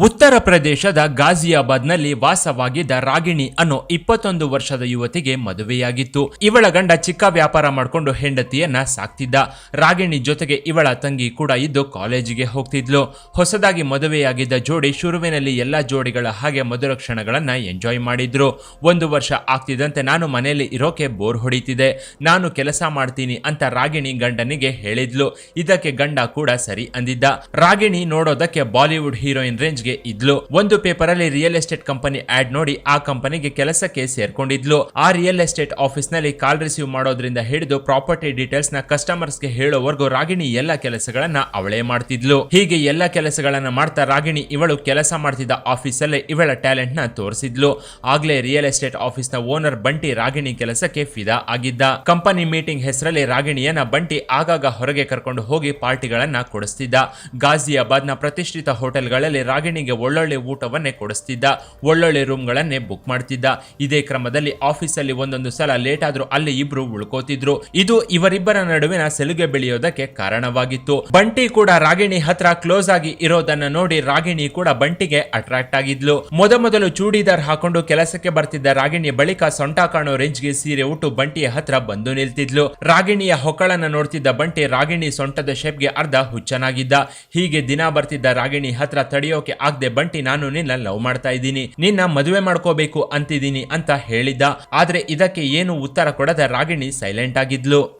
ಉತ್ತರ ಪ್ರದೇಶದ ಗಾಜಿಯಾಬಾದ್ನಲ್ಲಿ ವಾಸವಾಗಿದ್ದ ರಾಗಿಣಿ ಅನ್ನೋ ಇಪ್ಪತ್ತೊಂದು ವರ್ಷದ ಯುವತಿಗೆ ಮದುವೆಯಾಗಿತ್ತು. ಇವಳ ಗಂಡ ಚಿಕ್ಕ ವ್ಯಾಪಾರ ಮಾಡಿಕೊಂಡು ಹೆಂಡತಿಯನ್ನ ಸಾಕ್ತಿದ್ದ. ರಾಗಿಣಿ ಜೊತೆಗೆ ಇವಳ ತಂಗಿ ಕೂಡ ಇದ್ದು ಕಾಲೇಜಿಗೆ ಹೋಗ್ತಿದ್ಲು. ಹೊಸದಾಗಿ ಮದುವೆಯಾಗಿದ್ದ ಜೋಡಿ ಶುರುವಿನಲ್ಲಿ ಎಲ್ಲಾ ಜೋಡಿಗಳ ಹಾಗೆ ಮಧುರ ಕ್ಷಣಗಳನ್ನ ಎಂಜಾಯ್ ಮಾಡಿದ್ರು. ಒಂದು ವರ್ಷ ಆಗ್ತಿದ್ದಂತೆ ನಾನು ಮನೆಯಲ್ಲಿ ಇರೋಕೆ ಬೋರ್ ಹೊಡಿತಿದೆ. ನಾನು ಕೆಲಸ ಮಾಡ್ತೀನಿ ಅಂತ ರಾಗಿಣಿ ಗಂಡನಿಗೆ ಹೇಳಿದ್ಲು. ಇದಕ್ಕೆ ಗಂಡ ಕೂಡ ಸರಿ ಅಂದಿದ್ದ. ರಾಗಿಣಿ ನೋಡೋದಕ್ಕೆ ಬಾಲಿವುಡ್ ಹೀರೋಯಿನ್ ರೇಂಜ್ಗೆ ಇದ್ಲು. ಒಂದು ಪೇಪರ್ ಅಲ್ಲಿ ರಿಯಲ್ ಎಸ್ಟೇಟ್ ಕಂಪನಿ ಆಡ್ ನೋಡಿ ಆ ಕಂಪನಿಗೆ ಕೆಲಸಕ್ಕೆ ಸೇರ್ಕೊಂಡಿದ್ಲು. ಆ ರಿಯಲ್ ಎಸ್ಟೇಟ್ ಆಫೀಸ್ನಲ್ಲಿ ಕಾಲ್ ರಿಸೀವ್ ಮಾಡೋದ್ರಿಂದ ಹಿಡಿದು ಪ್ರಾಪರ್ಟಿ ಡೀಟೇಲ್ಸ್ನ ಕಸ್ಟಮರ್ಸ್ಗೆ ಹೇಳೋವರೆಗೂ ರಾಗಿಣಿ ಎಲ್ಲಾ ಕೆಲಸಗಳನ್ನ ಅವಳೇ ಮಾಡ್ತಿದ್ಲು. ಹೀಗೆ ಎಲ್ಲಾ ಕೆಲಸಗಳನ್ನ ಮಾಡ್ತಾ ರಾಗಿಣಿ ಇವಳು ಕೆಲಸ ಮಾಡ್ತಿದ್ದ ಆಫೀಸ್ ಅಲ್ಲೇ ಇವಳ ಟ್ಯಾಲೆಂಟ್ನ ತೋರಿಸಿದ್ಲು. ಆಗ್ಲೇ ರಿಯಲ್ ಎಸ್ಟೇಟ್ ಆಫೀಸ್ನ ಓನರ್ ಬಂಟಿ ರಾಗಿಣಿ ಕೆಲಸಕ್ಕೆ ಫಿದಾ ಆಗಿದ್ದ. ಕಂಪನಿ ಮೀಟಿಂಗ್ ಹೆಸರಲ್ಲಿ ರಾಗಿಣಿಯನ್ನ ಬಂಟಿ ಆಗಾಗ ಹೊರಗೆ ಕರ್ಕೊಂಡು ಹೋಗಿ ಪಾರ್ಟಿಗಳನ್ನ ಕೊಡಿಸ್ತಿದ್ದ. ಗಾಜಿಯಾಬಾದ್ನ ಪ್ರತಿಷ್ಠಿತ ಹೋಟೆಲ್ಗಳಲ್ಲಿ ರಾಗಿಣಿಗೆ ಒಳ್ಳೊಳ್ಳೆ ಊಟವನ್ನೇ ಕೊಡಿಸ್ತಿದ್ದ, ಒಳ್ಳೊಳ್ಳೆ ರೂಮ್ಗಳನ್ನೇ ಬುಕ್ ಮಾಡ್ತಿದ್ದ. ಇದೇ ಕ್ರಮದಲ್ಲಿ ಆಫೀಸಲ್ಲಿ ಒಂದೊಂದು ಸಲ ಲೇಟ್ ಆದ್ರೂ ಅಲ್ಲಿ ಇಬ್ರು ಉಳ್ಕೋತಿದ್ರು. ಇದು ಇವರಿಬ್ಬರ ನಡುವಿನ ಸೆಲುಗೆ ಬೆಳೆಯೋದಕ್ಕೆ ಕಾರಣವಾಗಿತ್ತು. ಬಂಟಿ ಕೂಡ ರಾಗಿಣಿ ಹತ್ರ ಕ್ಲೋಸ್ ಆಗಿ ಇರೋದನ್ನ ನೋಡಿ ರಾಗಿಣಿ ಕೂಡ ಬಂಟಿಗೆ ಅಟ್ರಾಕ್ಟ್ ಆಗಿದ್ಲು. ಮೊದಮೊದಲು ಚೂಡಿದಾರ್ ಹಾಕೊಂಡು ಕೆಲಸಕ್ಕೆ ಬರ್ತಿದ್ದ ರಾಗಿಣಿ ಬಳಿಕ ಸೊಂಟ ಕಾಣೋ ರೇಂಜ್ಗೆ ಸೀರೆ ಉಟ್ಟು ಬಂಟಿಯ ಹತ್ರ ಬಂದು ನಿಲ್ತಿದ್ಲು. ರಾಗಿಣಿಯ ಹೊಕ್ಕಳನ್ನ ನೋಡ್ತಿದ್ದ ಬಂಟಿ ರಾಗಿಣಿ ಸೊಂಟದ ಶೇಪ್ಗೆ ಅರ್ಧ ಹುಚ್ಚನಾಗಿದ್ದ. ಹೀಗೆ ದಿನ ಬರ್ತಿದ್ದ ರಾಗಿಣಿ ಹತ್ರ ತಡೆಯೋಕೆ ಆಗದೆ ಬಂಟಿ ನಾನು ನಿನ್ನ ಲವ್ ಮಾಡ್ತಾ ಇದ್ದೀನಿ. ನಿನ್ನ ಮದುವೆ ಮಾಡ್ಕೋಬೇಕು ಅಂತಿದ್ದೀನಿ ಅಂತ ಹೇಳಿದ್ದ. ಆದ್ರೆ ಇದಕ್ಕೆ ಏನು ಉತ್ತರ ಕೊಡದ ರಾಗಿಣಿ ಸೈಲೆಂಟ್ ಆಗಿದ್ಲು.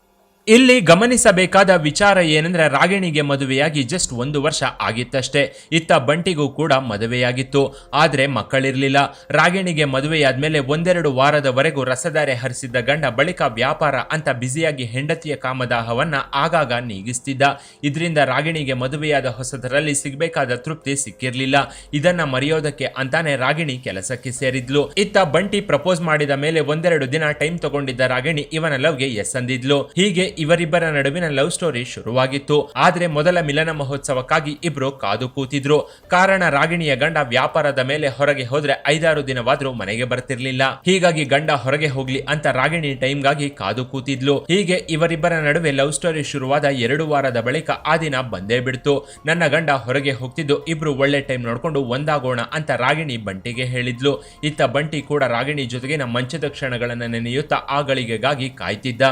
ಇಲ್ಲಿ ಗಮನಿಸಬೇಕಾದ ವಿಚಾರ ಏನಂದ್ರೆ ರಾಗಿಣಿಗೆ ಮದುವೆಯಾಗಿ ಜಸ್ಟ್ ಒಂದು ವರ್ಷ ಆಗಿತ್ತಷ್ಟೇ. ಇತ್ತ ಬಂಟಿಗೂ ಕೂಡ ಮದುವೆಯಾಗಿತ್ತು. ಆದ್ರೆ ಮಕ್ಕಳಿರ್ಲಿಲ್ಲ. ರಾಗಿಣಿಗೆ ಮದುವೆಯಾದ್ಮೇಲೆ ಒಂದೆರಡು ವಾರದವರೆಗೂ ರಸಧಾರೆ ಹರಿಸಿದ್ದ ಗಂಡ ಬಳಿಕ ವ್ಯಾಪಾರ ಅಂತ ಬ್ಯುಸಿಯಾಗಿ ಹೆಂಡತಿಯ ಕಾಮದಾಹವನ್ನ ಆಗಾಗ ನೀಗಿಸ್ತಿದ್ದ. ಇದರಿಂದ ರಾಗಿಣಿಗೆ ಮದುವೆಯಾದ ಹೊಸದರಲ್ಲಿ ಸಿಗಬೇಕಾದ ತೃಪ್ತಿ ಸಿಕ್ಕಿರಲಿಲ್ಲ. ಇದನ್ನ ಮರೆಯೋದಕ್ಕೆ ಅಂತಾನೆ ರಾಗಿಣಿ ಕೆಲಸಕ್ಕೆ ಸೇರಿದ್ಲು. ಇತ್ತ ಬಂಟಿ ಪ್ರಪೋಸ್ ಮಾಡಿದ ಮೇಲೆ ಒಂದೆರಡು ದಿನ ಟೈಮ್ ತಗೊಂಡಿದ್ದ ರಾಗಿಣಿ ಇವನ ಲವ್ಗೆ ಎಸ್ ಅಂದಿದ್ಲು. ಹೀಗೆ ಇವರಿಬ್ಬರ ನಡುವಿನ ಲವ್ ಸ್ಟೋರಿ ಶುರುವಾಗಿತ್ತು. ಆದ್ರೆ ಮೊದಲ ಮಿಲನ ಮಹೋತ್ಸವಕ್ಕಾಗಿ ಇಬ್ರು ಕಾದು ಕೂತಿದ್ರು. ಕಾರಣ, ರಾಗಿಣಿಯ ಗಂಡ ವ್ಯಾಪಾರದ ಮೇಲೆ ಹೊರಗೆ ಹೋದ್ರೆ ಐದಾರು ದಿನವಾದ್ರೂ ಮನೆಗೆ ಬರ್ತಿರ್ಲಿಲ್ಲ. ಹೀಗಾಗಿ ಗಂಡ ಹೊರಗೆ ಹೋಗ್ಲಿ ಅಂತ ರಾಗಿಣಿ ಟೈಮ್ಗಾಗಿ ಕಾದು ಕೂತಿದ್ಲು. ಹೀಗೆ ಇವರಿಬ್ಬರ ನಡುವೆ ಲವ್ ಸ್ಟೋರಿ ಶುರುವಾದ ಎರಡು ವಾರದ ಬಳಿಕ ಆ ದಿನ ಬಂದೇ ಬಿಡ್ತು. ನನ್ನ ಗಂಡ ಹೊರಗೆ ಹೋಗ್ತಿದ್ದು ಇಬ್ರು ಒಳ್ಳೆ ಟೈಮ್ ನೋಡ್ಕೊಂಡು ಒಂದಾಗೋಣ ಅಂತ ರಾಗಿಣಿ ಬಂಟಿಗೆ ಹೇಳಿದ್ಲು. ಇತ್ತ ಬಂಟಿ ಕೂಡ ರಾಗಿಣಿ ಜೊತೆಗಿನ ಮಂಚದ ಕ್ಷಣಗಳನ್ನ ನೆನೆಯುತ್ತಾ ಆ ಗಳಿಗೆಗಾಗಿ ಕಾಯ್ತಿದ್ದ.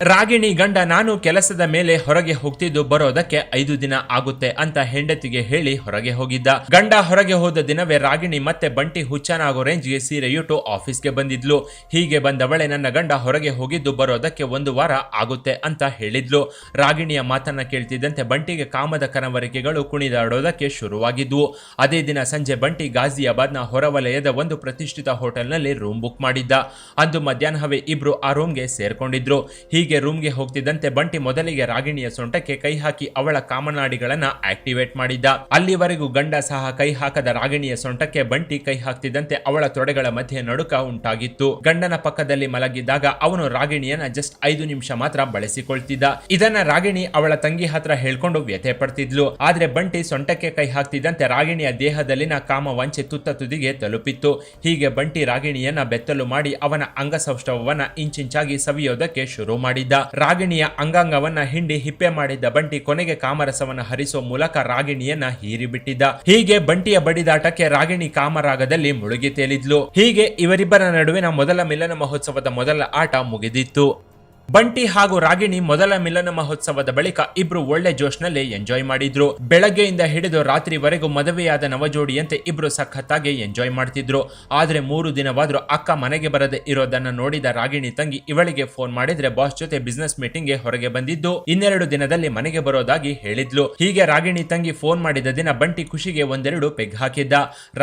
ರಾಗಿಣಿ ಗಂಡ ನಾನು ಕೆಲಸದ ಮೇಲೆ ಹೊರಗೆ ಹೋಗ್ತಿದ್ದು ಬರೋದಕ್ಕೆ ಐದು ದಿನ ಆಗುತ್ತೆ ಅಂತ ಹೆಂಡತಿಗೆ ಹೇಳಿ ಹೊರಗೆ ಹೋಗಿದ್ದ. ಗಂಡ ಹೊರಗೆ ಹೋದ ದಿನವೇ ರಾಗಿಣಿ ಮತ್ತೆ ಬಂಟಿ ಹುಚ್ಚನಾಗೋ ರೇಂಜ್ಗೆ ಸೀರೆಯುಟ್ಟು ಆಫೀಸ್ಗೆ ಬಂದಿದ್ಲು. ಹೀಗೆ ಬಂದವಳೆ ನನ್ನ ಗಂಡ ಹೊರಗೆ ಹೋಗಿದ್ದು ಬರೋದಕ್ಕೆ ಒಂದು ವಾರ ಆಗುತ್ತೆ ಅಂತ ಹೇಳಿದ್ಲು. ರಾಗಿಣಿಯ ಮಾತನ್ನ ಕೇಳ್ತಿದ್ದಂತೆ ಬಂಟಿಗೆ ಕಾಮದ ಕನವರಿಕೆಗಳು ಕುಣಿದಾಡೋದಕ್ಕೆ ಶುರುವಾಗಿದ್ವು. ಅದೇ ದಿನ ಸಂಜೆ ಬಂಟಿ ಗಾಜಿಯಾಬಾದ್ನ ಹೊರವಲಯದ ಒಂದು ಪ್ರತಿಷ್ಠಿತ ಹೋಟೆಲ್ನಲ್ಲಿ ರೂಮ್ ಬುಕ್ ಮಾಡಿದ್ದ. ಅಂದು ಮಧ್ಯಾಹ್ನವೇ ಇಬ್ರು ಆ ರೂಮ್ಗೆ ಸೇರ್ಕೊಂಡಿದ್ರು. ಹೀಗೆ ರೂಮ್ಗೆ ಹೋಗ್ತಿದ್ದಂತೆ ಬಂಟಿ ಮೊದಲಿಗೆ ರಾಗಿಣಿಯ ಸೊಂಟಕ್ಕೆ ಕೈ ಹಾಕಿ ಅವಳ ಕಾಮನಾಡಿಗಳನ್ನ ಆಕ್ಟಿವೇಟ್ ಮಾಡಿದ್ದ. ಅಲ್ಲಿವರೆಗೂ ಗಂಡ ಸಹ ಕೈ ಹಾಕದ ರಾಗಿಣಿಯ ಸೊಂಟಕ್ಕೆ ಬಂಟಿ ಕೈ ಹಾಕ್ತಿದ್ದಂತೆ ಅವಳ ತೊಡೆಗಳ ಮಧ್ಯೆ ನಡುಕ ಉಂಟಾಗಿತ್ತು. ಗಂಡನ ಪಕ್ಕದಲ್ಲಿ ಮಲಗಿದ್ದಾಗ ಅವನು ರಾಗಿಣಿಯನ್ನ ಜಸ್ಟ್ ಐದು ನಿಮಿಷ ಮಾತ್ರ ಬಳಸಿಕೊಳ್ತಿದ್ದ. ಇದನ್ನ ರಾಗಿಣಿ ಅವಳ ತಂಗಿ ಹತ್ರ ಹೇಳ್ಕೊಂಡು ವ್ಯಥೆ ಪಡ್ತಿದ್ಲು. ಆದ್ರೆ ಬಂಟಿ ಸೊಂಟಕ್ಕೆ ಕೈ ಹಾಕ್ತಿದ್ದಂತೆ ರಾಗಿಣಿಯ ದೇಹದಲ್ಲಿನ ಕಾಮ ವಂಚೆ ತುತ್ತ ತುದಿಗೆ ತಲುಪಿತ್ತು. ಹೀಗೆ ಬಂಟಿ ರಾಗಿಣಿಯನ್ನ ಬೆತ್ತಲು ಮಾಡಿ ಅವನ ಅಂಗಸೌಷ್ಠವನ್ನ ಇಂಚಿಂಚಾಗಿ ಸವಿಯೋದಕ್ಕೆ ಶುರು ಮಾಡಿದ್ದ ರಾಗಿಣಿಯ ಅಂಗಾಂಗವನ್ನ ಹಿಂಡಿ ಹಿಪ್ಪೆ ಮಾಡಿದ್ದ ಬಂಟಿ ಕೊನೆಗೆ ಕಾಮರಸವನ್ನ ಹರಿಸುವ ಮೂಲಕ ರಾಗಿಣಿಯನ್ನ ಹೀರಿಬಿಟ್ಟಿದ್ದ. ಹೀಗೆ ಬಂಟಿಯ ಬಡಿದಾಟಕ್ಕೆ ರಾಗಿಣಿ ಕಾಮರಾಗದಲ್ಲಿ ಮುಳುಗಿ ತೇಲಿದ್ಲು. ಹೀಗೆ ಇವರಿಬ್ಬರ ನಡುವಿನ ಮೊದಲ ಮಿಲನ ಮಹೋತ್ಸವದ ಮೊದಲ ಆಟ ಮುಗಿದಿತ್ತು. ಬಂಟಿ ಹಾಗೂ ರಾಗಿಣಿ ಮೊದಲ ಮಿಲನ ಮಹೋತ್ಸವದ ಬಳಿಕ ಇಬ್ರು ಒಳ್ಳೆ ಜೋಶ್ನಲ್ಲಿ ಎಂಜಾಯ್ ಮಾಡಿದ್ರು. ಬೆಳಗ್ಗೆಯಿಂದ ಹಿಡಿದು ರಾತ್ರಿವರೆಗೂ ಮದುವೆಯಾದ ನವಜೋಡಿಯಂತೆ ಇಬ್ರು ಸಖತ್ತಾಗಿ ಎಂಜಾಯ್ ಮಾಡ್ತಿದ್ರು. ಆದ್ರೆ ಮೂರು ದಿನವಾದ್ರೂ ಅಕ್ಕ ಮನೆಗೆ ಬರದೆ ಇರೋದನ್ನ ನೋಡಿದ ರಾಗಿಣಿ ತಂಗಿ ಇವಳಿಗೆ ಫೋನ್ ಮಾಡಿದ್ರೆ ಬಾಸ್ ಜೊತೆ ಬಿಸ್ನೆಸ್ ಮೀಟಿಂಗ್ಗೆ ಹೊರಗೆ ಬಂದಿದ್ದು. ಇನ್ನೆರಡು ದಿನದಲ್ಲಿ ಮನೆಗೆ ಬರೋದಾಗಿ ಹೇಳಿದ್ಲು. ಹೀಗೆ ರಾಗಿಣಿ ತಂಗಿ ಫೋನ್ ಮಾಡಿದ ದಿನ ಬಂಟಿ ಖುಷಿಗೆ ಒಂದೆರಡು ಪೆಗ್ ಹಾಕಿದ್ದ.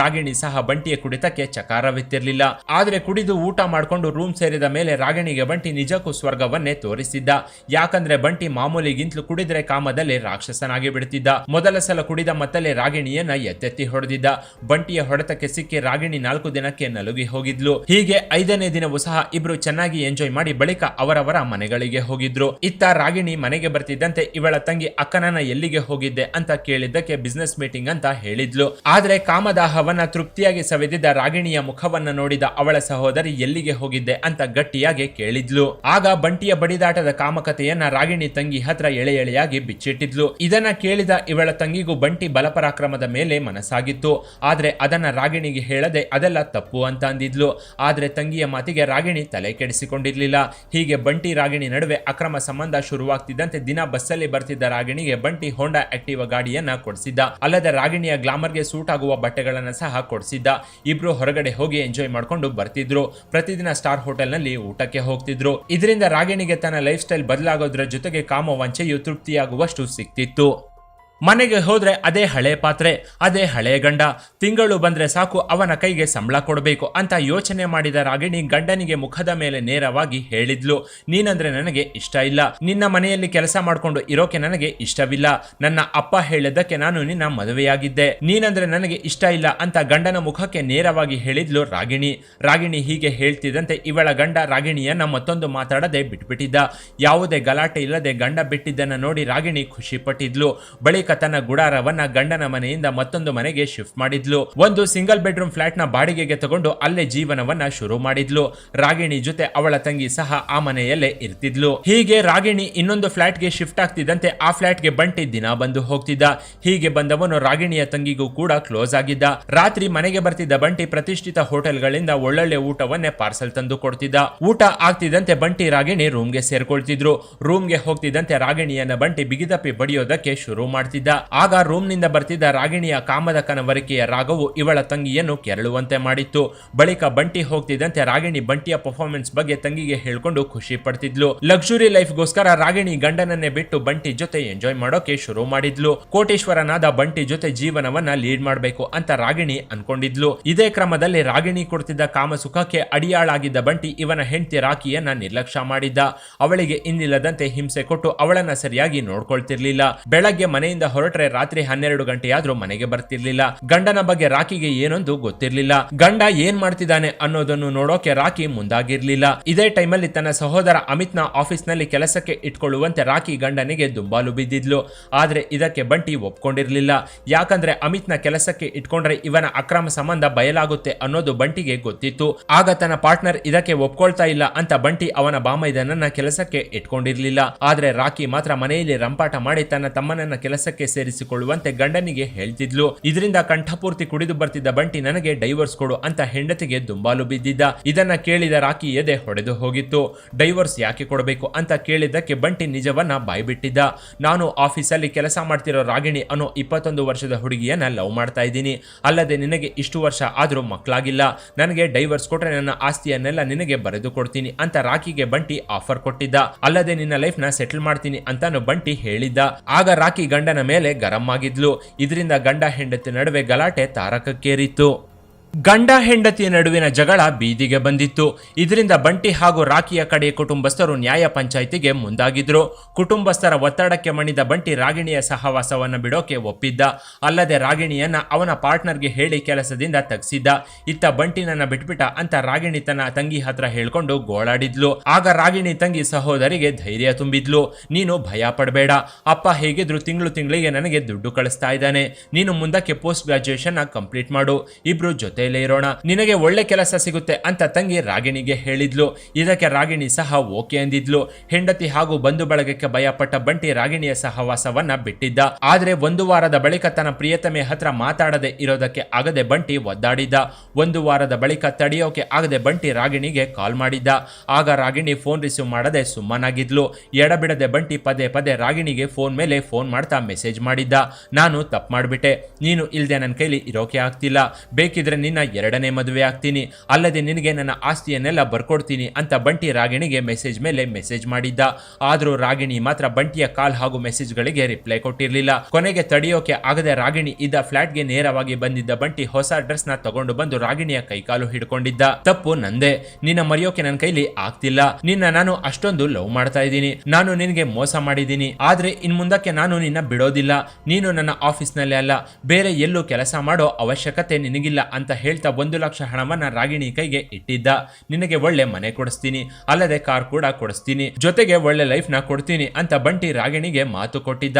ರಾಗಿಣಿ ಸಹ ಬಂಟಿಯ ಕುಡಿತಕ್ಕೆ ಚಕಾರವಿತ್ತಿರ್ಲಿಲ್ಲ ಆದ್ರೆ ಕುಡಿದು ಊಟ ಮಾಡ್ಕೊಂಡು ರೂಮ್ ಸೇರಿದ ಮೇಲೆ ರಾಗಿಣಿಗೆ ಬಂಟಿ ನಿಜಕ್ಕೂ ಸ್ವರ್ಗವನ್ನೇ ತೋರಿಸಿದ್ದ. ಯಾಕಂದ್ರೆ ಬಂಟಿ ಮಾಮೂಲಿಗಿಂತಲೂ ಕುಡಿದ್ರೆ ಕಾಮದಲ್ಲಿ ರಾಕ್ಷಸನಾಗಿ ಬಿಡ್ತಿದ್ದ. ಮೊದಲ ಸಲ ಕುಡಿದ ಮತ್ತಲೇ ರಾಗಿಣಿಯನ್ನ ಎತ್ತೆತ್ತಿ ಹೊಡೆದಿದ್ದ. ಬಂಟಿಯ ಹೊಡೆತಕ್ಕೆ ಸಿಕ್ಕಿ ರಾಗಿಣಿ ನಾಲ್ಕು ದಿನಕ್ಕೆ ನಲುಗಿ ಹೋಗಿದ್ಲು. ಹೀಗೆ ಐದನೇ ದಿನವೂ ಸಹ ಇಬ್ರು ಚೆನ್ನಾಗಿ ಎಂಜಾಯ್ ಮಾಡಿ ಬಳಿಕ ಅವರವರ ಮನೆಗಳಿಗೆ ಹೋಗಿದ್ರು. ಇತ್ತ ರಾಗಿಣಿ ಮನೆಗೆ ಬರ್ತಿದ್ದಂತೆ ಇವಳ ತಂಗಿ ಅಕ್ಕನನ್ನ ಎಲ್ಲಿಗೆ ಹೋಗಿದ್ದೆ ಅಂತ ಕೇಳಿದ್ದಕ್ಕೆ ಬಿಸ್ನೆಸ್ ಮೀಟಿಂಗ್ ಅಂತ ಹೇಳಿದ್ಲು. ಆದ್ರೆ ಕಾಮದಾಹವನ್ನ ತೃಪ್ತಿಯಾಗಿ ಸವೆದಿದ್ದ ರಾಗಿಣಿಯ ಮುಖವನ್ನ ನೋಡಿದ ಅವಳ ಸಹೋದರಿ ಎಲ್ಲಿಗೆ ಹೋಗಿದ್ದೆ ಅಂತ ಗಟ್ಟಿಯಾಗಿ ಕೇಳಿದ್ಲು. ಆಗ ಬಂಟಿ ಬಂಟಿಯ ಬಡಿದಾಟದ ಕಾಮಕತೆಯನ್ನ ರಾಗಿಣಿ ತಂಗಿ ಹತ್ರ ಎಳೆ ಎಳೆಯಾಗಿ ಬಿಚ್ಚಿಟ್ಟಿದ್ಲು. ಇದನ್ನ ಕೇಳಿದ ಇವಳ ತಂಗಿಗೂ ಬಂಟಿ ಬಲಪರಾಕ್ರಮದ ಮೇಲೆ ಮನಸ್ಸಾಗಿತ್ತು. ಆದ್ರೆ ಅದನ್ನ ರಾಗಿಣಿಗೆ ಹೇಳದೆ ಅದೆಲ್ಲ ತಪ್ಪು ಅಂತ ಅಂದಿದ್ಲು. ಆದ್ರೆ ತಂಗಿಯ ಮಾತಿಗೆ ರಾಗಿಣಿ ತಲೆ ಕೆಡಿಸಿಕೊಂಡಿರ್ಲಿಲ್ಲ. ಹೀಗೆ ಬಂಟಿ ರಾಗಿಣಿ ನಡುವೆ ಅಕ್ರಮ ಸಂಬಂಧ ಶುರುವಾಗ್ತಿದ್ದಂತೆ ದಿನ ಬಸ್ಸಲ್ಲಿ ಬರ್ತಿದ್ದ ರಾಗಿಣಿಗೆ ಬಂಟಿ ಹೋಂಡಾ ಆಕ್ಟಿವಾ ಗಾಡಿಯನ್ನ ಕೊಡಿಸಿದ್ದ. ಅಲ್ಲದೆ ರಾಗಿಣಿಯ ಗ್ಲಾಮರ್ಗೆ ಸೂಟ್ ಆಗುವ ಬಟ್ಟೆಗಳನ್ನ ಸಹ ಕೊಡಿಸಿದ್ದ. ಇಬ್ರು ಹೊರಗಡೆ ಹೋಗಿ ಎಂಜಾಯ್ ಮಾಡ್ಕೊಂಡು ಬರ್ತಿದ್ರು. ಪ್ರತಿದಿನ ಸ್ಟಾರ್ ಹೋಟೆಲ್ನಲ್ಲಿ ಊಟಕ್ಕೆ ಹೋಗ್ತಿದ್ರು. ಇದರಿಂದ ರಾಗಿಣಿಗೆ ತನ್ನ ಲೈಫ್ ಸ್ಟೈಲ್ ಬದಲಾಗೋದ್ರ ಜೊತೆಗೆ ಕಾಮವಾಂಚೆಯು ತೃಪ್ತಿಯಾಗುವಷ್ಟು ಸಿಕ್ತಿತ್ತು. ಮನೆಗೆ ಹೋದ್ರೆ ಅದೇ ಹಳೆ ಪಾತ್ರೆ, ಅದೇ ಹಳೆ ಗಂಡ. ತಿಂಗಳು ಬಂದ್ರೆ ಸಾಕು, ಅವನ ಕೈಗೆ ಸಂಬಳ ಕೊಡಬೇಕು ಅಂತ ಯೋಚನೆ ಮಾಡಿದ ರಾಗಿಣಿ ಗಂಡನಿಗೆ ಮುಖದ ಮೇಲೆ ನೇರವಾಗಿ ಹೇಳಿದ್ಲು. ನೀನಂದ್ರೆ ನನಗೆ ಇಷ್ಟ ಇಲ್ಲ. ನಿನ್ನ ಮನೆಯಲ್ಲಿ ಕೆಲಸ ಮಾಡ್ಕೊಂಡು ಇರೋಕೆ ನನಗೆ ಇಷ್ಟವಿಲ್ಲ. ನನ್ನ ಅಪ್ಪ ಹೇಳಿದ್ದಕ್ಕೆ ನಾನು ನಿನ್ನ ಮದುವೆಯಾಗಿದ್ದೆ. ನೀನಂದ್ರೆ ನನಗೆ ಇಷ್ಟ ಇಲ್ಲ ಅಂತ ಗಂಡನ ಮುಖಕ್ಕೆ ನೇರವಾಗಿ ಹೇಳಿದ್ಲು ರಾಗಿಣಿ. ರಾಗಿಣಿ ಹೀಗೆ ಹೇಳ್ತಿದ್ದಂತೆ ಇವಳ ಗಂಡ ರಾಗಿಣಿಯನ್ನ ಮತ್ತೊಂದು ಮಾತಾಡದೆ ಬಿಟ್ಬಿಟ್ಟಿದ್ದ. ಯಾವುದೇ ಗಲಾಟೆ ಇಲ್ಲದೆ ಗಂಡ ಬಿಟ್ಟಿದ್ದನ್ನ ನೋಡಿ ರಾಗಿಣಿ ಖುಷಿ ಪಟ್ಟಿದ್ಲು ಬಳಿಕ ತನ್ನ ಗುಡಾರವನ್ನ ಗಂಡನ ಮನೆಯಿಂದ ಮತ್ತೊಂದು ಮನೆಗೆ ಶಿಫ್ಟ್ ಮಾಡಿದ್ಲು. ಒಂದು ಸಿಂಗಲ್ ಬೆಡ್ರೂಮ್ ಫ್ಲಾಟ್ನ ಬಾಡಿಗೆಗೆ ತಗೊಂಡು ಅಲ್ಲೇ ಜೀವನವನ್ನ ಶುರು ಮಾಡಿದ್ಲು. ರಾಗಿಣಿ ಜೊತೆ ಅವಳ ತಂಗಿ ಸಹ ಆ ಮನೆಯಲ್ಲೇ ಇರ್ತಿದ್ಲು. ಹೀಗೆ ರಾಗಿಣಿ ಇನ್ನೊಂದು ಫ್ಲಾಟ್ಗೆ ಶಿಫ್ಟ್ ಆಗ್ತಿದ್ದಂತೆ ಆ ಫ್ಲಾಟ್ಗೆ ಬಂಟಿ ದಿನ ಬಂದು ಹೋಗ್ತಿದ್ದ. ಹೀಗೆ ಬಂದವನು ರಾಗಿಣಿಯ ತಂಗಿಗೂ ಕೂಡ ಕ್ಲೋಸ್ ಆಗಿದ್ದ. ರಾತ್ರಿ ಮನೆಗೆ ಬರ್ತಿದ್ದ ಬಂಟಿ ಪ್ರತಿಷ್ಠಿತ ಹೋಟೆಲ್ಗಳಿಂದ ಒಳ್ಳೊಳ್ಳೆ ಊಟವನ್ನೇ ಪಾರ್ಸಲ್ ತಂದು ಕೊಡ್ತಿದ್ದ. ಊಟ ಆಗ್ತಿದ್ದಂತೆ ಬಂಟಿ ರಾಗಿಣಿ ರೂಮ್ಗೆ ಸೇರ್ಕೊಳ್ತಿದ್ರು. ರೂಮ್ಗೆ ಹೋಗ್ತಿದ್ದಂತೆ ರಾಗಿಣಿಯನ್ನ ಬಂಟಿ ಬಿಗಿದಪ್ಪಿ ಬಡಿಯೋದಕ್ಕೆ ಶುರು ಮಾಡ್ತಿದ್ದ. ಆಗ ರೂಮ್ನಿಂದ ಬರ್ತಿದ್ದ ರಾಗಿಣಿಯ ಕಾಮದಕನ ವರಿಕೆಯ ರಾಗವು ಇವಳ ತಂಗಿಯನ್ನು ಕೆರಳುವಂತೆ ಮಾಡಿತ್ತು. ಬಳಿಕ ಬಂಟಿ ಹೋಗ್ತಿದ್ದಂತೆ ರಾಗಿಣಿ ಬಂಟಿಯ ಪರ್ಫಾರ್ಮೆನ್ಸ್ ಬಗ್ಗೆ ತಂಗಿಗೆ ಹೇಳ್ಕೊಂಡು ಖುಷಿ ಪಡ್ತಿದ್ಲು. ಲಕ್ಸುರಿ ಲೈಫ್ಗೋಸ್ಕರ ರಾಗಿಣಿ ಗಂಡನನ್ನೇ ಬಿಟ್ಟು ಬಂಟಿ ಜೊತೆ ಎಂಜಾಯ್ ಮಾಡೋಕೆ ಶುರು ಮಾಡಿದ್ಲು. ಕೋಟೇಶ್ವರನಾದ ಬಂಟಿ ಜೊತೆ ಜೀವನವನ್ನ ಲೀಡ್ ಮಾಡಬೇಕು ಅಂತ ರಾಗಿಣಿ ಅನ್ಕೊಂಡಿದ್ಲು. ಇದೇ ಕ್ರಮದಲ್ಲಿ ರಾಗಿಣಿ ಕೊಡ್ತಿದ್ದ ಕಾಮಸುಖಕ್ಕೆ ಅಡಿಯಾಳಾಗಿದ್ದ ಬಂಟಿ ಇವನ ಹೆಂಡತಿ ರಾಖಿಯನ್ನ ನಿರ್ಲಕ್ಷ್ಯ ಮಾಡಿದ್ದ. ಅವಳಿಗೆ ಇನ್ನಿಲ್ಲದಂತೆ ಹಿಂಸೆ ಕೊಟ್ಟು ಅವಳನ್ನ ಸರಿಯಾಗಿ ನೋಡ್ಕೊಳ್ತಿರ್ಲಿಲ್ಲ. ಬೆಳಗ್ಗೆ ಮನೆಯಿಂದ ಹೊರಟ್ರೆ ರಾತ್ರಿ ಹನ್ನೆರಡು ಗಂಟೆಯಾದ್ರೂ ಮನೆಗೆ ಬರ್ತಿರ್ಲಿಲ್ಲ. ಗಂಡನ ಬಗ್ಗೆ ರಾಖಿಗೆ ಏನೊಂದು ಗೊತ್ತಿರ್ಲಿಲ್ಲ. ಗಂಡ ಏನ್ ಮಾಡ್ತಿದ್ದಾನೆ ಅನ್ನೋದನ್ನು ನೋಡೋಕೆ ರಾಖಿ ಮುಂದಾಗಿರ್ಲಿಲ್ಲ. ಇದೇ ಟೈಮಲ್ಲಿ ತನ್ನ ಸಹೋದರ ಅಮಿತ್ನ ಆಫೀಸ್ನಲ್ಲಿ ಕೆಲಸಕ್ಕೆ ಇಟ್ಕೊಳ್ಳುವಂತೆ ರಾಖಿ ಗಂಡನಿಗೆ ದುಂಬಾಲು ಬಿದ್ದಿದ್ಲು. ಆದ್ರೆ ಇದಕ್ಕೆ ಬಂಟಿ ಒಪ್ಕೊಂಡಿರ್ಲಿಲ್ಲ. ಯಾಕಂದ್ರೆ ಅಮಿತ್ನ ಕೆಲಸಕ್ಕೆ ಇಟ್ಕೊಂಡ್ರೆ ಇವನ ಅಕ್ರಮ ಸಂಬಂಧ ಬಯಲಾಗುತ್ತೆ ಅನ್ನೋದು ಬಂಟಿಗೆ ಗೊತ್ತಿತ್ತು. ಆಗ ತನ್ನ ಪಾರ್ಟ್ನರ್ ಇದಕ್ಕೆ ಒಪ್ಕೊಳ್ತಾ ಇಲ್ಲ ಅಂತ ಬಂಟಿ ಅವನ ಬಾಮೈದನನ್ನ ಕೆಲಸಕ್ಕೆ ಇಟ್ಕೊಂಡಿರ್ಲಿಲ್ಲ. ಆದ್ರೆ ರಾಖಿ ಮಾತ್ರ ಮನೆಯಲ್ಲಿ ರಂಪಾಟ ಮಾಡಿ ತನ್ನ ತಮ್ಮನನ್ನ ಕೆಲಸಕ್ಕೆ ಸೇರಿಸಿಕೊಳ್ಳುವಂತೆ ಗಂಡನಿಗೆ ಹೇಳ್ತಿದ್ಲು. ಇದರಿಂದ ಕಂಠಪೂರ್ತಿ ಕುಡಿದು ಬರ್ತಿದ್ದ ಬಂಟಿ ನನಗೆ ಡೈವರ್ಸ್ ಕೊಡು ಅಂತ ಹೆಂಡತಿಗೆ ದುಂಬಾಲು ಬಿದ್ದಿದ್ದ. ಇದನ್ನ ಕೇಳಿದ ರಾಖಿ ಎದೆ ಹೊಡೆದು ಹೋಗಿತ್ತು. ಡೈವರ್ಸ್ ಯಾಕೆ ಕೊಡಬೇಕು ಅಂತ ಕೇಳಿದ್ದಕ್ಕೆ ಬಂಟಿ ನಿಜವನ್ನ ಬಾಯ್ಬಿಟ್ಟಿದ್ದ. ನಾನು ಆಫೀಸಲ್ಲಿ ಕೆಲಸ ಮಾಡ್ತಿರೋ ರಾಗಿಣಿ ಅನ್ನೋ ಇಪ್ಪತ್ತೊಂದು ವರ್ಷದ ಹುಡುಗಿಯನ್ನ ಲವ್ ಮಾಡ್ತಾ ಇದ್ದೀನಿ. ಅಲ್ಲದೆ ನಿನಗೆ ಇಷ್ಟು ವರ್ಷ ಆದ್ರೂ ಮಕ್ಕಳಾಗಿಲ್ಲ ನನಗೆ ಡೈವರ್ಸ್ ಕೊಟ್ರೆ ನನ್ನ ಆಸ್ತಿಯನ್ನೆಲ್ಲ ನಿನಗೆ ಬರೆದು ಕೊಡ್ತೀನಿ ಅಂತ ರಾಖಿಗೆ ಬಂಟಿ ಆಫರ್ ಕೊಟ್ಟಿದ್ದ. ಅಲ್ಲದೆ ನಿನ್ನ ಲೈಫ್ನ ಸೆಟಲ್ ಮಾಡ್ತೀನಿ ಅಂತಾನು ಬಂಟಿ ಹೇಳಿದ್ದ. ಆಗ ರಾಖಿ ಗಂಡನ ಮೇಲೆ ಗರಂ ಆಗಿದ್ಲು. ಇದರಿಂದ ಗಂಡ ಹೆಂಡತಿ ನಡುವೆ ಗಲಾಟೆ ತಾರಕಕ್ಕೇರಿತ್ತು. ಗಂಡ ಹೆಂಡತಿಯ ನಡುವಿನ ಜಗಳ ಬೀದಿಗೆ ಬಂದಿತ್ತು. ಇದರಿಂದ ಬಂಟಿ ಹಾಗೂ ರಾಖಿಯ ಕಡೆ ಕುಟುಂಬಸ್ಥರು ನ್ಯಾಯ ಪಂಚಾಯಿತಿಗೆ ಮುಂದಾಗಿದ್ರು. ಕುಟುಂಬಸ್ಥರ ಒತ್ತಡಕ್ಕೆ ಮಣಿದ ಬಂಟಿ ರಾಗಿಣಿಯ ಸಹವಾಸವನ್ನು ಬಿಡೋಕೆ ಒಪ್ಪಿದ್ದ. ಅಲ್ಲದೆ ರಾಗಿಣಿಯನ್ನ ಅವನ ಪಾರ್ಟ್ನರ್ಗೆ ಹೇಳಿ ಕೆಲಸದಿಂದ ತಗ್ಸಿದ್ದ. ಇತ್ತ ಬಂಟಿನನ್ನ ಬಿಟ್ಬಿಟ್ಟ ಅಂತ ರಾಗಿಣಿ ತನ್ನ ತಂಗಿ ಹತ್ರ ಹೇಳ್ಕೊಂಡು ಗೋಳಾಡಿದ್ಲು. ಆಗ ರಾಗಿಣಿ ತಂಗಿ ಸಹೋದರಿಗೆ ಧೈರ್ಯ ತುಂಬಿದ್ಲು. ನೀನು ಭಯ ಪಡಬೇಡ. ಅಪ್ಪ ಹೇಗಿದ್ರು ತಿಂಗಳು ತಿಂಗಳಿಗೆ ನನಗೆ ದುಡ್ಡು ಕಳಿಸ್ತಾ ಇದ್ದಾನೆ. ನೀನು ಮುಂದಕ್ಕೆ ಪೋಸ್ಟ್ ಗ್ರಾಜುಯೇಷನ್ ಕಂಪ್ಲೀಟ್ ಮಾಡು. ಇಬ್ರು ಜೊತೆಯಲ್ಲೇ ಇರೋಣ. ನಿನಗೆ ಒಳ್ಳೆ ಕೆಲಸ ಸಿಗುತ್ತೆ ಅಂತ ತಂಗಿ ರಾಗಿಣಿಗೆ ಹೇಳಿದ್ಲು. ಇದಕ್ಕೆ ರಾಗಿಣಿ ಸಹ ಓಕೆ ಅಂದಿದ್ಲು. ಹೆಂಡತಿ ಹಾಗೂ ಬಂಧು ಬಳಗಕ್ಕೆ ಭಯಪಟ್ಟ ಬಂಟಿ ರಾಗಿಣಿಯ ಸಹವಾಸವನ್ನ ಬಿಟ್ಟಿದ್ದ. ಆದ್ರೆ ಒಂದು ವಾರದ ಬಳಿಕ ತನ್ನ ಪ್ರಿಯತಮೆ ಹತ್ರ ಮಾತಾಡದೆ ಇರೋದಕ್ಕೆ ಆಗದೆ ಬಂಟಿ ಒದ್ದಾಡಿದ್ದ. ಒಂದು ವಾರದ ಬಳಿಕ ತಡೆಯೋಕೆ ಆಗದೆ ಬಂಟಿ ರಾಗಿಣಿಗೆ ಕಾಲ್ ಮಾಡಿದ್ದ. ಆಗ ರಾಗಿಣಿ ಫೋನ್ ರಿಸೀವ್ ಮಾಡದೆ ಸುಮ್ಮನಾಗಿದ್ಲು. ಎಡಬಿಡದೆ ಬಂಟಿ ಪದೇ ಪದೇ ರಾಗಿಣಿಗೆ ಫೋನ್ ಮೇಲೆ ಫೋನ್ ಮಾಡ್ತಾ ಮೆಸೇಜ್ ಮಾಡಿದ್ದ. ನಾನು ತಪ್ಪು ಮಾಡ್ಬಿಟ್ಟೆ. ನೀನು ಇಲ್ದೆ ನನ್ನ ಕೈಲಿ ಇರೋಕೆ ಆಗ್ತಿಲ್ಲ. ಬೇಕಿದ್ರೆ ನಿನ್ನ ಎರಡನೇ ಮದುವೆ ಆಗ್ತೀನಿ. ಅಲ್ಲದೆ ನಿನಗೆ ನನ್ನ ಆಸ್ತಿಯನ್ನೆಲ್ಲ ಬರ್ಕೊಡ್ತೀನಿ ಅಂತ ಬಂಟಿ ರಾಗಿಣಿಗೆ ಮೆಸೇಜ್ ಮೇಲೆ ಮೆಸೇಜ್ ಮಾಡಿದ್ದ. ಆದರೂ ರಾಗಿಣಿ ಮಾತ್ರ ಬಂಟಿಯ ಕಾಲ್ ಹಾಗೂ ಮೆಸೇಜ್ಗಳಿಗೆ ರಿಪ್ಲೈ ಕೊಟ್ಟಿರಲಿಲ್ಲ. ಕೊನೆಗೆ ತಡೆಯೋಕೆ ಆಗದೆ ರಾಗಿಣಿ ಇದ್ದ ಫ್ಲಾಟ್ಗೆ ನೇರವಾಗಿ ಬಂದಿದ್ದ ಬಂಟಿ ಹೊಸ ಡ್ರೆಸ್ನ ತಗೊಂಡು ಬಂದು ರಾಗಿಣಿಯ ಕೈಕಾಲು ಹಿಡ್ಕೊಂಡಿದ್ದ. ತಪ್ಪು ನಂದೇ. ನಿನ್ನ ಮರೆಯೋಕೆ ನನ್ನ ಕೈಲಿ ಆಗ್ತಿಲ್ಲ. ನಿನ್ನ ನಾನು ಅಷ್ಟೊಂದು ಲವ್ ಮಾಡ್ತಾ ಇದ್ದೀನಿ. ನಾನು ನಿನಗೆ ಮೋಸ ಮಾಡಿದ್ದೀನಿ. ಆದ್ರೆ ಇನ್ ಮುಂದಕ್ಕೆ ನಾನು ನಿನ್ನ ಬಿಡೋದಿಲ್ಲ. ನೀನು ನನ್ನ ಆಫೀಸ್ನಲ್ಲೇ ಅಲ್ಲ. ಬೇರೆ ಎಲ್ಲೂ ಕೆಲಸ ಮಾಡೋ ಅವಶ್ಯಕತೆ ನಿನಗಿಲ್ಲ ಅಂತ ಹೇಳ್ತಾ ಒಂದು ಲಕ್ಷ ಹಣವನ್ನ ರಾಗಿಣಿ ಕೈಗೆ ಇಟ್ಟಿದ್ದ. ನಿನಗೆ ಒಳ್ಳೆ ಮನೆ ಕೊಡಿಸ್ತೀನಿ. ಅಲ್ಲದೆ ಕಾರ್ ಕೂಡ ಕೊಡಿಸ್ತೀನಿ. ಜೊತೆಗೆ ಒಳ್ಳೆ ಲೈಫ್ನ ಕೊಡ್ತೀನಿ ಅಂತ ಬಂಟಿ ರಾಗಿಣಿಗೆ ಮಾತು ಕೊಟ್ಟಿದ್ದ.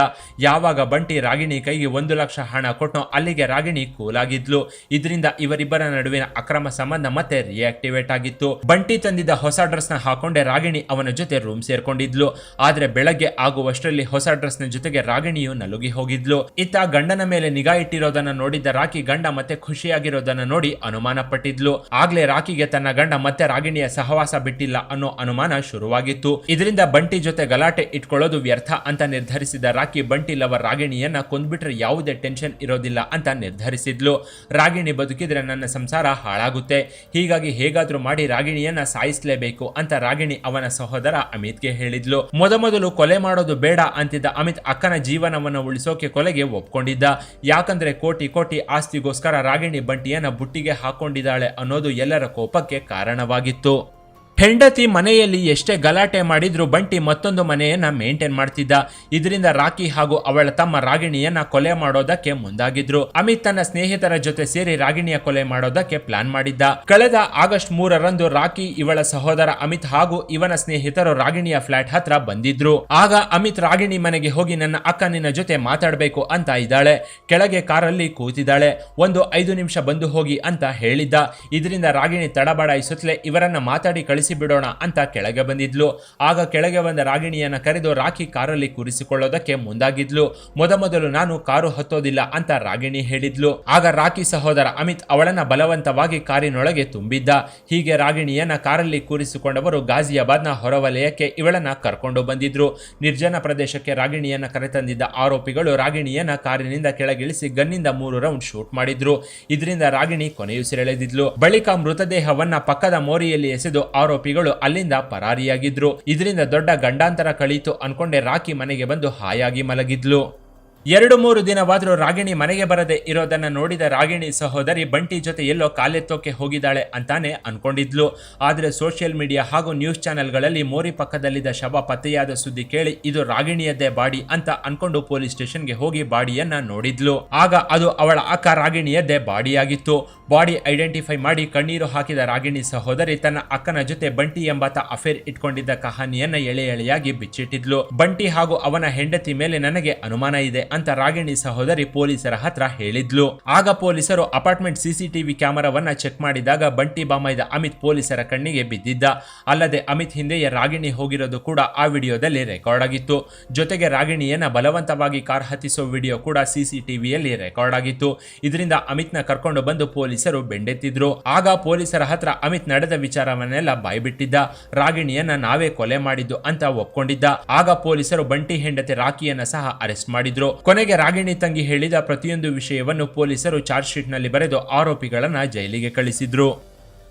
ಯಾವಾಗ ಬಂಟಿ ರಾಗಿಣಿ ಕೈಗೆ ಒಂದು ಲಕ್ಷ ಹಣ ಕೊಟ್ಟು ಅಲ್ಲಿಗೆ ರಾಗಿಣಿ ಕೂಲಾಗಿದ್ಲು. ಇದರಿಂದ ಇವರಿಬ್ಬರ ನಡುವಿನ ಅಕ್ರಮ ಸಂಬಂಧ ಮತ್ತೆ ರಿಯಾಕ್ಟಿವೇಟ್ ಆಗಿತ್ತು. ಬಂಟಿ ತಂದಿದ್ದ ಹೊಸ ಡ್ರೆಸ್ನ ಹಾಕೊಂಡೆ ರಾಗಿಣಿ ಅವನ ಜೊತೆ ರೂಮ್ ಸೇರ್ಕೊಂಡಿದ್ಲು. ಆದ್ರೆ ಬೆಳಗ್ಗೆ ಆಗುವಷ್ಟರಲ್ಲಿ ಹೊಸ ಡ್ರೆಸ್ನ ಜೊತೆಗೆ ರಾಗಿಣಿಯು ನಲುಗಿ ಹೋಗಿದ್ಲು. ಇತ್ತ ಗಂಡನ ಮೇಲೆ ನಿಗಾ ಇಟ್ಟಿರೋದನ್ನ ನೋಡಿದ್ದ ರಾಕಿ ಗಂಡ ಮತ್ತೆ ಖುಷಿಯಾಗಿರೋದನ್ನ ನೋಡಿ ಅನುಮಾನ ಪಟ್ಟಿದ್ಲು ಆಗ್ಲೇ ರಾಕಿಗೆ ತನ್ನ ಗಂಡ ಮತ್ತೆ ರಾಗಿಣಿಯ ಸಹವಾಸ ಬಿಟ್ಟಿಲ್ಲ ಅನ್ನೋ ಅನುಮಾನ ಶುರುವಾಗಿತ್ತು. ಇದರಿಂದ ಬಂಟಿ ಜೊತೆ ಗಲಾಟೆ ಇಟ್ಕೊಳ್ಳೋದು ವ್ಯರ್ಥ ಅಂತ ನಿರ್ಧರಿಸಿದ ರಾಕಿ ಬಂಟಿ ಲವರ್ ರಾಗಿಣಿಯನ್ನ ಕೊಂದ್ಬಿಟ್ರೆ ಯಾವುದೇ ಟೆನ್ಷನ್ ಇರೋದಿಲ್ಲ ಅಂತ ನಿರ್ಧರಿಸಿದ್ಲು. ರಾಗಿಣಿ ಬದುಕಿದ್ರೆ ನನ್ನ ಸಂಸಾರ ಹಾಳಾಗುತ್ತೆ. ಹೀಗಾಗಿ ಹೇಗಾದ್ರೂ ಮಾಡಿ ರಾಗಿಣಿಯನ್ನ ಸಾಯಿಸಲೇಬೇಕು ಅಂತ ರಾಗಿಣಿ ಅವನ ಸಹೋದರ ಅಮಿತ್ಗೆ ಹೇಳಿದ್ಲು. ಮೊದಮೊದಲು ಕೊಲೆ ಮಾಡೋದು ಬೇಡ ಅಂತಿದ್ದ ಅಮಿತ್ ಅಕ್ಕನ ಜೀವನವನ್ನು ಉಳಿಸೋಕೆ ಕೊಲೆಗೆ ಒಪ್ಕೊಂಡಿದ್ದ. ಯಾಕಂದ್ರೆ ಕೋಟಿ ಕೋಟಿ ಆಸ್ತಿಗೋಸ್ಕರ ರಾಗಿಣಿ ಬಂಟಿಯನ್ನ ಬುಟ್ಟಿಗೆ ಹಾಕೊಂಡಿದ್ದಾಳೆ ಅನ್ನೋದು ಎಲ್ಲರ ಕೋಪಕ್ಕೆ ಕಾರಣವಾಗಿತ್ತು. ಹೆಂಡತಿ ಮನೆಯಲ್ಲಿ ಎಷ್ಟೇ ಗಲಾಟೆ ಮಾಡಿದ್ರು ಬಂಟಿ ಮತ್ತೊಂದು ಮನೆಯನ್ನ ಮೇಂಟೈನ್ ಮಾಡ್ತಿದ್ದ. ಇದರಿಂದ ರಾಕಿ ಹಾಗೂ ಅವಳ ತಮ್ಮ ರಾಗಿಣಿಯನ್ನ ಕೊಲೆ ಮಾಡೋದಕ್ಕೆ ಮುಂದಾಗಿದ್ರು. ಅಮಿತ್ ತನ್ನ ಸ್ನೇಹಿತರ ಜೊತೆ ಸೇರಿ ರಾಗಿಣಿಯ ಕೊಲೆ ಮಾಡೋದಕ್ಕೆ ಪ್ಲಾನ್ ಮಾಡಿದ್ದ. ಕಳೆದ ಆಗಸ್ಟ್ ಮೂರರಂದು ರಾಕಿ ಇವಳ ಸಹೋದರ ಅಮಿತ್ ಹಾಗೂ ಇವನ ಸ್ನೇಹಿತರು ರಾಗಿಣಿಯ ಫ್ಲಾಟ್ ಹತ್ರ ಬಂದಿದ್ರು. ಆಗ ಅಮಿತ್ ರಾಗಿಣಿ ಮನೆಗೆ ಹೋಗಿ ನನ್ನ ಅಕ್ಕ ನಿನ್ನ ಜೊತೆ ಮಾತಾಡಬೇಕು ಅಂತ ಇದ್ದಾಳೆ. ಕೆಳಗೆ ಕಾರಲ್ಲಿ ಕೂತಿದ್ದಾಳೆ. ಒಂದು ಐದು ನಿಮಿಷ ಬಂದು ಹೋಗಿ ಅಂತ ಹೇಳಿದ್ದ. ಇದರಿಂದ ರಾಗಿಣಿ ತಡಬಡಾಯಿಸುತ್ತಲೇ ಇವರನ್ನ ಮಾತಾಡಿ ಬಿಡೋಣ ಅಂತ ಕೆಳಗೆ ಬಂದಿದ್ಲು. ಆಗ ಕೆಳಗೆ ಬಂದ ರಾಗಿಣಿಯನ್ನ ಕರೆದು ರಾಖಿ ಕಾರಲ್ಲಿ ಕೂರಿಸಿಕೊಳ್ಳೋದಕ್ಕೆ ಮುಂದಾಗಿದ್ಲು. ಮೊದಮೊದಲು ನಾನು ಕಾರು ಹತ್ತೋದಿಲ್ಲ ಅಂತ ರಾಗಿಣಿ ಹೇಳಿದ್ಲು. ಆಗ ರಾಖಿ ಸಹೋದರ ಅಮಿತ್ ಅವಳನ್ನ ಬಲವಂತವಾಗಿ ಕಾರಿನೊಳಗೆ ತುಂಬಿದ್ದ. ಹೀಗೆ ರಾಗಿಣಿಯನ್ನ ಕಾರಲ್ಲಿ ಕೂರಿಸಿಕೊಂಡವರು ಗಾಜಿಯಾಬಾದ್ನ ಹೊರವಲಯಕ್ಕೆ ಇವಳನ್ನ ಕರ್ಕೊಂಡು ಬಂದಿದ್ರು. ನಿರ್ಜನ ಪ್ರದೇಶಕ್ಕೆ ರಾಗಿಣಿಯನ್ನ ಕರೆತಂದಿದ್ದ ಆರೋಪಿಗಳು ರಾಗಿಣಿಯನ್ನ ಕಾರಿನಿಂದ ಕೆಳಗಿಳಿಸಿ ಗನ್ನಿಂದ ಮೂರು ರೌಂಡ್ ಶೂಟ್ ಮಾಡಿದ್ರು. ಇದರಿಂದ ರಾಗಿಣಿ ಕೊನೆಯುಸಿರೆಳೆದಿದ್ಲು. ಬಳಿಕ ಮೃತದೇಹವನ್ನ ಪಕ್ಕದ ಮೋರಿಯಲ್ಲಿ ಎಸೆದು ಆರೋಪಿಗಳು ಅಲ್ಲಿಂದ ಪರಾರಿಯಾಗಿದ್ರು. ಇದರಿಂದ ದೊಡ್ಡ ಗಂಡಾಂತರ ಕಳೀತು ಅನ್ಕೊಂಡೆ ರಾಕಿ ಮನೆಗೆ ಬಂದು ಹಾಯಾಗಿ ಮಲಗಿದ್ಲು. ಎರಡು ಮೂರು ದಿನವಾದರೂ ರಾಗಿಣಿ ಮನೆಗೆ ಬರದೆ ಇರೋದನ್ನ ನೋಡಿದ ರಾಗಿಣಿ ಸಹೋದರಿ ಬಂಟಿ ಜೊತೆ ಎಲ್ಲೋ ಕಾಲೆತ್ತೋಕೆ ಹೋಗಿದ್ದಾಳೆ ಅಂತಾನೆ ಅನ್ಕೊಂಡಿದ್ಲು. ಆದರೆ ಸೋಷಿಯಲ್ ಮೀಡಿಯಾ ಹಾಗೂ ನ್ಯೂಸ್ ಚಾನೆಲ್ಗಳಲ್ಲಿ ಮೋರಿ ಪಕ್ಕದಲ್ಲಿದ್ದ ಶವ ಪತ್ತೆಯಾದ ಸುದ್ದಿ ಕೇಳಿ ಇದು ರಾಗಿಣಿಯದ್ದೇ ಬಾಡಿ ಅಂತ ಅನ್ಕೊಂಡು ಪೊಲೀಸ್ ಸ್ಟೇಷನ್ಗೆ ಹೋಗಿ ಬಾಡಿಯನ್ನ ನೋಡಿದ್ಲು. ಆಗ ಅದು ಅವಳ ಅಕ್ಕ ರಾಗಿಣಿಯದ್ದೇ ಬಾಡಿಯಾಗಿತ್ತು. ಬಾಡಿ ಐಡೆಂಟಿಫೈ ಮಾಡಿ ಕಣ್ಣೀರು ಹಾಕಿದ ರಾಗಿಣಿ ಸಹೋದರಿ ತನ್ನ ಅಕ್ಕನ ಜೊತೆ ಬಂಟಿ ಎಂಬಾತ ಅಫೇರ್ ಇಟ್ಕೊಂಡಿದ್ದ ಕಹಾನಿಯನ್ನ ಎಳೆ ಎಳೆಯಾಗಿ ಬಿಚ್ಚಿಟ್ಟಿದ್ಲು. ಬಂಟಿ ಹಾಗೂ ಅವನ ಹೆಂಡತಿ ಮೇಲೆ ನನಗೆ ಅನುಮಾನ ಇದೆ ಅಂತ ರಾಗಿಣಿ ಸಹೋದರಿ ಪೊಲೀಸರ ಹತ್ರ ಹೇಳಿದ್ಲು. ಆಗ ಪೊಲೀಸರು ಅಪಾರ್ಟ್ಮೆಂಟ್ ಸಿಸಿಟಿವಿ ಕ್ಯಾಮೆರಾವನ್ನ ಚೆಕ್ ಮಾಡಿದಾಗ ಬಂಟಿ ಬಾಮೈದ ಅಮಿತ್ ಪೊಲೀಸರ ಕಣ್ಣಿಗೆ ಬಿದ್ದಿದ್ದ. ಅಲ್ಲದೆ ಅಮಿತ್ ಹಿಂದೆಯೇ ರಾಗಿಣಿ ಹೋಗಿರೋದು ಕೂಡ ಆ ವಿಡಿಯೋದಲ್ಲಿ ರೆಕಾರ್ಡ್ ಆಗಿತ್ತು. ಜೊತೆಗೆ ರಾಗಿಣಿಯನ್ನ ಬಲವಂತವಾಗಿ ಕಾರ್ ಹತ್ತಿಸೋ ವಿಡಿಯೋ ಕೂಡ ಸಿಸಿಟಿವಿಯಲ್ಲಿ ರೆಕಾರ್ಡ್ ಆಗಿತ್ತು. ಇದರಿಂದ ಅಮಿತ್ನ ಕರ್ಕೊಂಡು ಬಂದು ಪೊಲೀಸರು ಬೆಂಡೆತ್ತಿದ್ರು. ಆಗ ಪೊಲೀಸರ ಹತ್ರ ಅಮಿತ್ ನಡೆದ ವಿಚಾರವನ್ನೆಲ್ಲ ಬಾಯ್ಬಿಟ್ಟಿದ್ದ. ರಾಗಿಣಿಯನ್ನ ನಾವೇ ಕೊಲೆ ಮಾಡಿದ್ದು ಅಂತ ಒಪ್ಕೊಂಡಿದ್ದ. ಆಗ ಪೊಲೀಸರು ಬಂಟಿ ಹೆಂಡತಿ ರಾಖಿಯನ್ನ ಸಹ ಅರೆಸ್ಟ್ ಮಾಡಿದ್ರು. ಕೊನೆಗೆ ರಾಗಿಣಿ ತಂಗಿ ಹೇಳಿದ ಪ್ರತಿಯೊಂದು ವಿಷಯವನ್ನು ಪೊಲೀಸರು ಚಾರ್ಜ್ ಶೀಟ್ನಲ್ಲಿ ಬರೆದು ಆರೋಪಿಗಳನ್ನು ಜೈಲಿಗೆ ಕಳಿಸಿದ್ರು.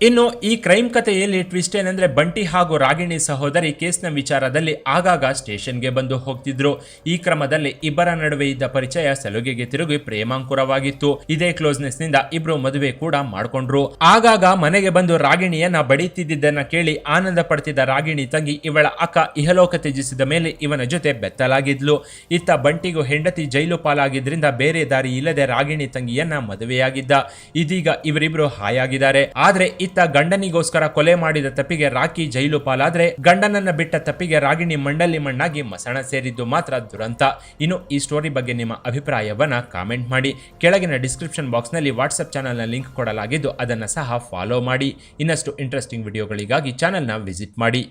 ಇನ್ನು ಈ ಕ್ರೈಮ್ ಕಥೆಯಲ್ಲಿ ಟ್ವಿಸ್ಟ್ ಏನಂದ್ರೆ ಬಂಟಿ ಹಾಗೂ ರಾಗಿಣಿ ಸಹೋದರಿ ಕೇಸ್ನ ವಿಚಾರದಲ್ಲಿ ಆಗಾಗ ಸ್ಟೇಷನ್ಗೆ ಬಂದು ಹೋಗ್ತಿದ್ರು. ಈ ಕ್ರಮದಲ್ಲಿ ಇಬ್ಬರ ನಡುವೆ ಇದ್ದ ಪರಿಚಯ ಸಲುಗೆಗೆ ತಿರುಗಿ ಪ್ರೇಮಾಂಕುರವಾಗಿತ್ತು. ಇದೇ ಕ್ಲೋಸ್ನೆಸ್ನಿಂದ ಇಬ್ರು ಮದುವೆ ಕೂಡ ಮಾಡ್ಕೊಂಡ್ರು. ಆಗಾಗ ಮನೆಗೆ ಬಂದು ರಾಗಿಣಿಯನ್ನ ಬಡಿತಿದ್ದನ್ನ ಕೇಳಿ ಆನಂದ ಪಡ್ತಿದ್ದ ರಾಗಿಣಿ ತಂಗಿ ಇವಳ ಅಕ್ಕ ಇಹಲೋಕ ತ್ಯಜಿಸಿದ ಮೇಲೆ ಇವನ ಜೊತೆ ಬೆತ್ತಲಾಗಿದ್ಲು. ಇತ್ತ ಬಂಟಿಗೂ ಹೆಂಡತಿ ಜೈಲು ಪಾಲಾಗಿದ್ರಿಂದ ಬೇರೆ ದಾರಿ ಇಲ್ಲದೆ ರಾಗಿಣಿ ತಂಗಿಯನ್ನ ಮದುವೆಯಾಗಿದ್ದ. ಇದೀಗ ಇವರಿಬ್ರು ಹಾಯಾಗಿದ್ದಾರೆ. ಆದ್ರೆ ಗಂಡನಿಗೋಸ್ಕರ ಕೊಲೆ ಮಾಡಿದ ತಪ್ಪಿಗೆ ರಾಕಿ ಜೈಲು ಪಾಲಾದ್ರೆ ಗಂಡನನ್ನ ಬಿಟ್ಟ ತಪ್ಪಿಗೆ ರಾಗಿಣಿ ಮಂಡಲಿ ಮಣ್ಣಾಗಿ ಮಸಣ ಸೇರಿದ್ದು ಮಾತ್ರ ದುರಂತ. ಇನ್ನು ಈ ಸ್ಟೋರಿ ಬಗ್ಗೆ ನಿಮ್ಮ ಅಭಿಪ್ರಾಯವನ್ನ ಕಾಮೆಂಟ್ ಮಾಡಿ. ಕೆಳಗಿನ ಡಿಸ್ಕ್ರಿಪ್ಷನ್ ಬಾಕ್ಸ್ನಲ್ಲಿ ವಾಟ್ಸ್ಆಪ್ ಚಾನಲ್ನ ಲಿಂಕ್ ಕೊಡಲಾಗಿದ್ದು ಅದನ್ನ ಸಹ ಫಾಲೋ ಮಾಡಿ. ಇನ್ನಷ್ಟು ಇಂಟ್ರೆಸ್ಟಿಂಗ್ ವಿಡಿಯೋಗಳಿಗಾಗಿ ಚಾನಲ್ನ ವಿಸಿಟ್ ಮಾಡಿ.